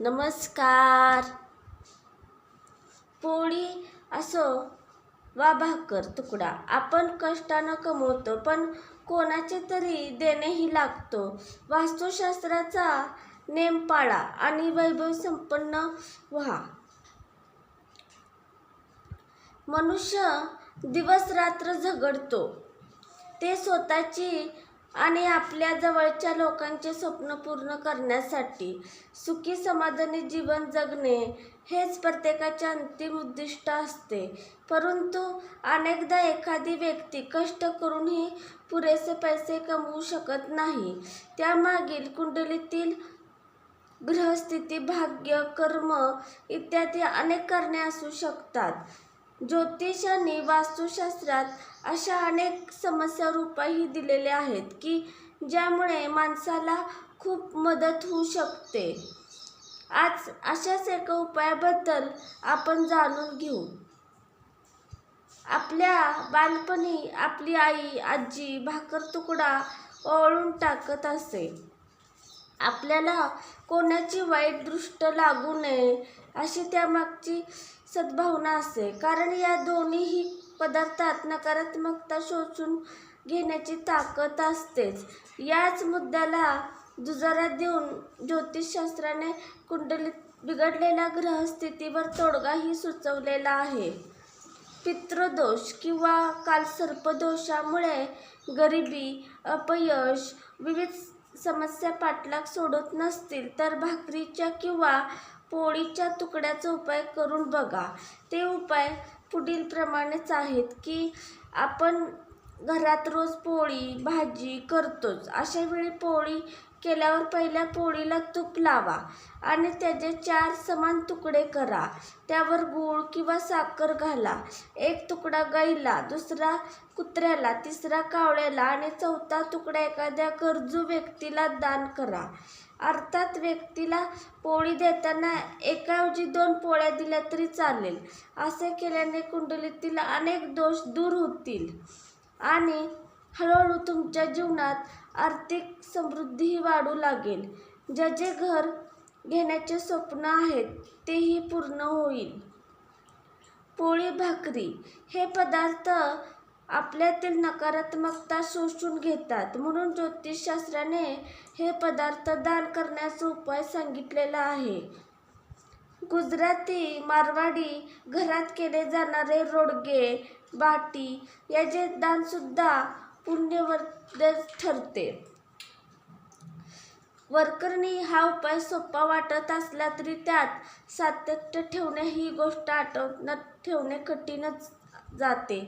नमस्कार. पोळी असो वा भाकर तुकडा. आपण कष्टानं कमवतो पण कोणाचे तरी देणेही लागतो. वास्तुशास्त्राचा नेम पाळा आणि वैभव संपन्न व्हा. मनुष्य दिवस रात्र झगडतो. ते स्वतःची आणि आपल्या जवळच्या लोकांचे स्वप्न पूर्ण करण्यासाठी सुखी समाधानी जीवन जगणे हेच प्रत्येकाचे अंतिम उद्दिष्ट असते. परंतु अनेकदा एखादी व्यक्ती कष्ट करूनही पुरेसे पैसे कमवू शकत नाही. त्यामागील कुंडलीतील ग्रहस्थिती भाग्य कर्म इत्यादी अनेक कारणे असू शकतात. ज्योतिष आणि वास्तुशास्त्रात अशा अनेक समस्यावर उपायही दिलेले आहेत की ज्यामुळे माणसाला खूप मदत होऊ शकते. आज अशाच एका उपायाबद्दल आपण जाणून घेऊ. आपल्या बालपणी आपली आई आजी भाकर तुकडा ओळून टाकत असे. आपल्याला कोणाची वाईट दृष्ट लागू नये अशी त्यामागची सद्भावना असे. कारण या दोन्हीही पदार्थात नकारात्मकता शोषून घेण्याची ताकद असतेच. याच मुद्द्याला दुजारा देऊन ज्योतिषशास्त्राने कुंडलीत बिघडलेल्या ग्रहस्थितीवर तोडगाही सुचवलेला आहे. पितृदोष किंवा कालसर्पदोषामुळे गरिबी अपयश विविध समस्या पाठलाग सोडत नसतील तर भाकरीच्या किंवा पोळीच्या तुकड्याचा उपाय करून बघा. ते उपाय पुढील प्रमाणेच आहेत की आपण घरात रोज पोळी भाजी करतोच. अशा वेळी पोळी केल्यावर पहिल्या पोळीला तूप लावा आणि त्याचे चार समान तुकडे करा. त्यावर गूळ किंवा साखर घाला. एक तुकडा गाईला दुसरा कुत्र्याला तिसरा कावळ्याला आणि चौथा तुकडा एखाद्या गरजू व्यक्तीला दान करा. अर्थात व्यक्तीला पोळी देताना एकाऐवजी दोन पोळ्या दिल्या तरी चालेल. असे केल्याने कुंडलीतील अनेक दोष दूर होतील. आणि हळूहळू तुमच्या जीवनात आर्थिक समृद्धीही वाढू लागेल. ज्याचे घर घेण्याचे स्वप्न आहेत तेही पूर्ण होईल. पोळी भाकरी हे पदार्थ आपल्यातील नकारात्मकता शोषून घेतात. म्हणून ज्योतिषशास्त्राने हे पदार्थ दान करण्याचा उपाय सांगितलेला आहे. गुजराती मारवाडी घरात केले जाणारे रोडगे बाटी याचे दानसुद्धा पुण्यवर्धक ठरते. वरकरणी हा उपाय सोपा वाटत असला तरी त्यात सातत्य ठेवणे ही गोष्ट आठवण्यात ठेवणे कठीणच जाते.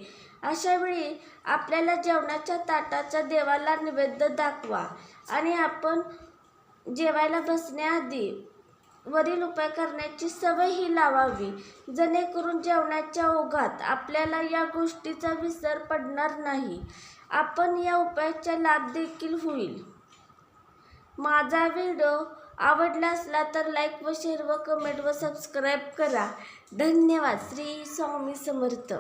अशावेळी आपल्याला जेवणाच्या ताटाचा देवाला निवेद्य दाखवा आणि आपण जेवायला बसण्याआधी वरील उपाय करण्याची सवय ही लावावी. जेणेकरून जेवणाच्या ओघात आपल्याला या गोष्टीचा विसर पडणार नाही. आपण या उपायाचा लाभ देखील होईल. माझा व्हिडिओ आवडला असला तर लाईक व शेअर व कमेंट व सबस्क्राईब करा. धन्यवाद. श्री स्वामी समर्थ.